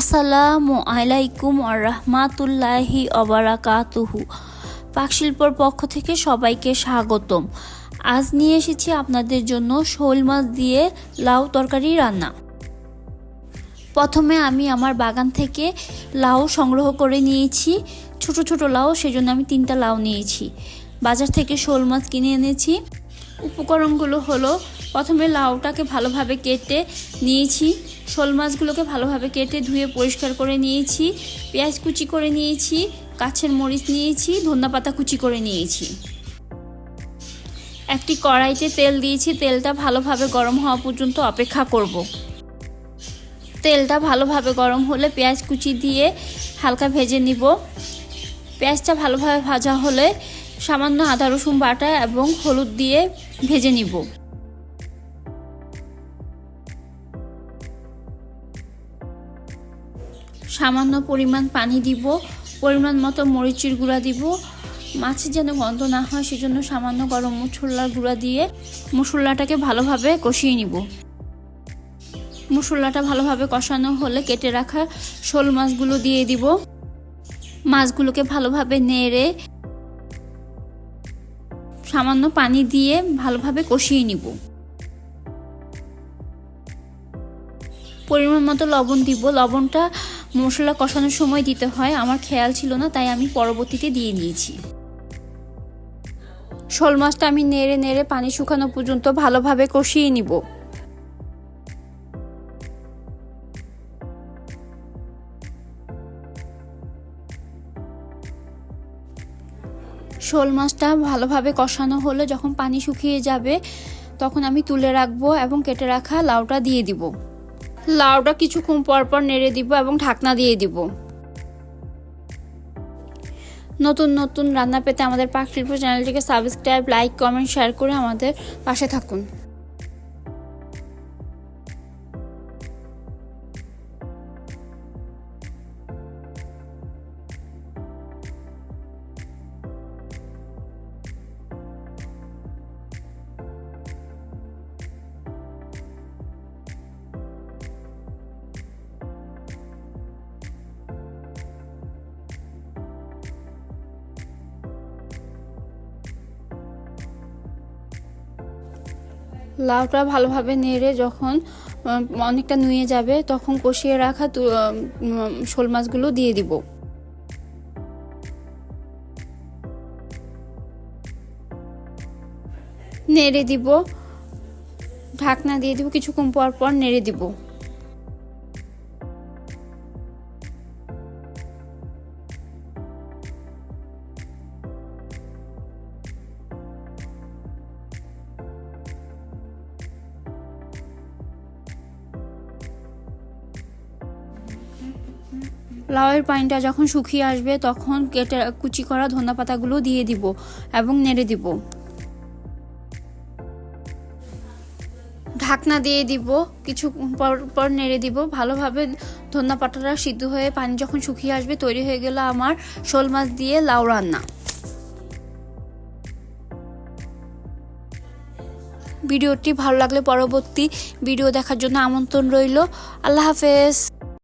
আসসালামু আলাইকুম আর রহমাতুল্লাহি অবারাকাতুহু পাকশিল্পর পক্ষ থেকে সবাইকে স্বাগতম। আজ নিয়ে এসেছি আপনাদের জন্য শোল মাছ দিয়ে লাউ তরকারি রান্না। প্রথমে আমি আমার বাগান থেকে লাউ সংগ্রহ করে নিয়েছি। ছোট ছোট লাউ, সেজন্য আমি তিনটা লাউ নিয়েছি। বাজার থেকে শোল মাছ কিনে এনেছি। উপকরণগুলো হলো, প্রথমে লাউটাকে ভালোভাবে কেটে নিয়েছি, শোল মাছগুলোকে ভালোভাবে কেটে ধুয়ে পরিষ্কার করে নিয়েছি, পেঁয়াজ কুচি করে নিয়েছি কাছের মরিচ নিয়েছি, ধন্যা পাতা কুচি করে নিয়েছি। একটি কড়াইতে তেল দিয়েছি, তেলটা ভালোভাবে গরম হওয়া পর্যন্ত অপেক্ষা করব। তেলটা ভালোভাবে গরম হলে পেঁয়াজ কুচি দিয়ে হালকা ভেজে নিব। পেঁয়াজটা ভালোভাবে ভাজা হলে সামান্য আদা রসুন বাটা এবং হলুদ দিয়ে ভেজে নিব। সামান্য পরিমাণ পানি দিব, পরিমাণ মতো মরিচের গুঁড়া দিব। মাছের যেন গন্ধ না হয়, সেজন্য সামান্য গরম মশলার গুঁড়া দিয়ে মশলাটাকে ভালোভাবে কষিয়ে নিব। মশলাটা ভালোভাবে কষানো হলে কেটে রাখা শোল মাছগুলো দিয়ে দিব। মাছগুলোকে ভালোভাবে নেড়ে সামান্য পানি দিয়ে ভালোভাবে কষিয়ে নিব। পরিমাণ মতো লবণ দিব। লবণটা মশলা কষানোর সময় দিতে হয়। আমার খেয়াল ছিল না, তাই আমি পরবর্তীতে দিয়ে দিয়েছি। শোল মাছটা আমি নেড়ে নেড়ে পানি শুকানো পর্যন্ত ভালোভাবে কষিয়ে নিব। শোল মাছটা ভালোভাবে কষানো হলে। যখন পানি শুকিয়ে যাবে, তখন আমি তুলে রাখব এবং কেটে রাখা লাউটা দিয়ে দিব। লাউটা কিছুক্ষণ পর পর নেড়ে দিব এবং ঢাকনা দিয়ে দিব। নতুন নতুন রান্না পেতে আমাদের পাক শিল্প চ্যানেলটিকে সাবস্ক্রাইব, লাইক, কমেন্ট, শেয়ার করে আমাদের পাশে থাকুন। লাউটা ভালোভাবে নেড়ে যখন অনেকটা নুয়ে যাবে, তখন কষিয়ে রাখা শোল মাছগুলো দিয়ে দিব। নেড়ে দিব, ঢাকনা দিয়ে দিব, কিছুক্ষণ পর পর নেড়ে দিব। লাউয়ের পানিটা যখন শুকিয়ে আসবে, তখন কেটে কুচি করা ধনা পাতাগুলো দিয়ে দিব এবং নেড়ে দিব। ঢাকনা দিয়ে দিব, কিছু পর পর নেড়ে দিব। ভালোভাবে ধনা পাতাটা সিদ্ধ হয়ে পানি যখন শুকিয়ে আসবে, তৈরি হয়ে গেল আমার শোল মাছ দিয়ে লাউ রান্না। ভিডিওটি ভালো লাগলে পরবর্তী ভিডিও দেখার জন্য আমন্ত্রণ রইল। আল্লাহ হাফেজ।